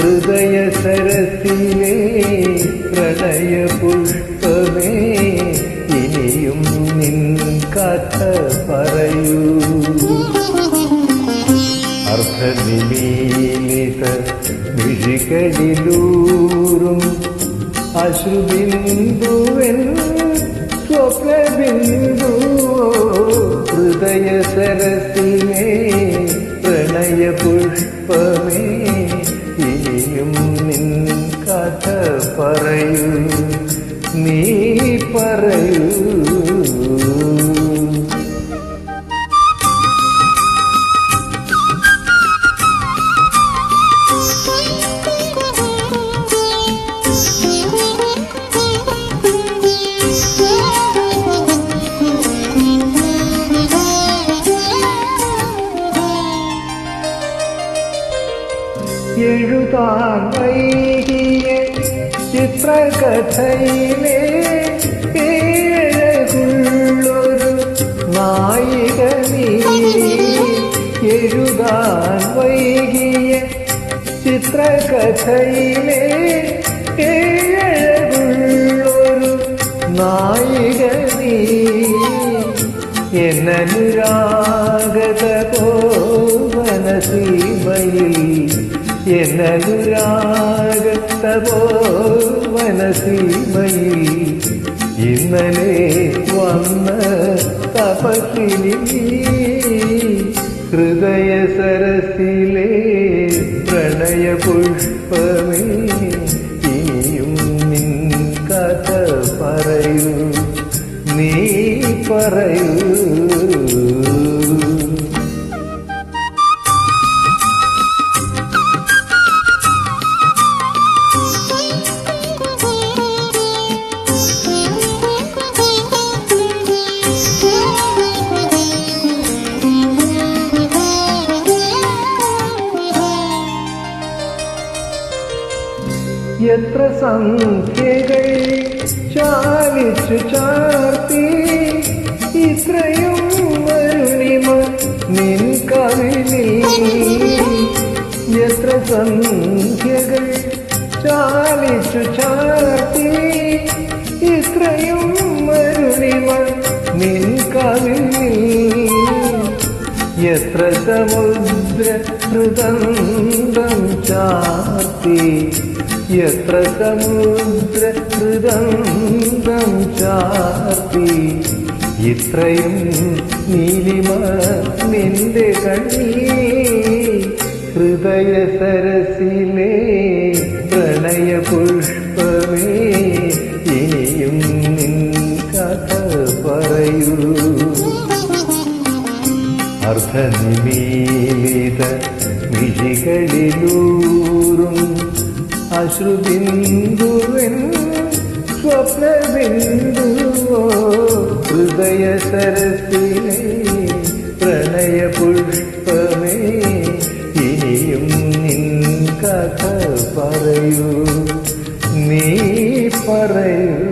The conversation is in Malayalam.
ഹൃദയ സരസിലെ പ്രണയ പുഷ്പമേ ഇനിയും നിൻ കഥ പറയൂ. അർത്ഥനിമീലിത വിഴികളിലൂറും അശ്രുബിന്ദുവൻ സ്വപ്നബിന്ദു ഹൃദയ സരസിലെ കഥ പറയൂ നീ പറയൂ എഴുതാൻ വൈകിയ ചിത്രകഥയിലെ ഏഴകുള്ളൊരു നായിക നീ എഴുതാൻ വൈകിയ ചിത്രകഥയിലെ ഏഴകുള്ളൊരു നായിക നീ എന്നനുരാഗത മനസീമയിൽ എന്നനുരാഗത്ത മനസീമയിൽ ഇന്നലെ വന്ന തപസിനി ഹൃദയ സരസിലെ പ്രണയ പുഷ്പമേ ഇനിയും നിൻ കഥ പറയൂ നീ പറയൂ. എത്ര സംഖ്യകൾ ചാലിച്ചു ചാർത്തി ഇത്രയും വരുണിമ നിൻ കവിളിൽ. എത്ര സംഖ്യകൾ ചാലിച്ചു ചാർത്തി ഇത്രയും വരുണിമ നിൻ കവിളിൽ. എത്ര സമുദ്ര ഹൃദന്തം ചാർത്തി എത്ര സമുദ്ര ഹൃദന്തം ഇത്രയും നീലിമ നിന്റെ കണ്ണീ ഹൃദയ സരസിലെ പ്രണയ പുഷ്പമേ ഇനിയും നിൻ കഥ പറയൂ. അർദ്ധനിമീലിത മിഴികളിലൂറും അശ്രുബിന്ദുവൻ സ്വപ്നബിന്ദുവോ ഹൃദയ സരസിലെ പ്രണയ പുഷ്പമേ ഇനിയും നിൻ കഥ പറയൂ. നീ പറയൂ.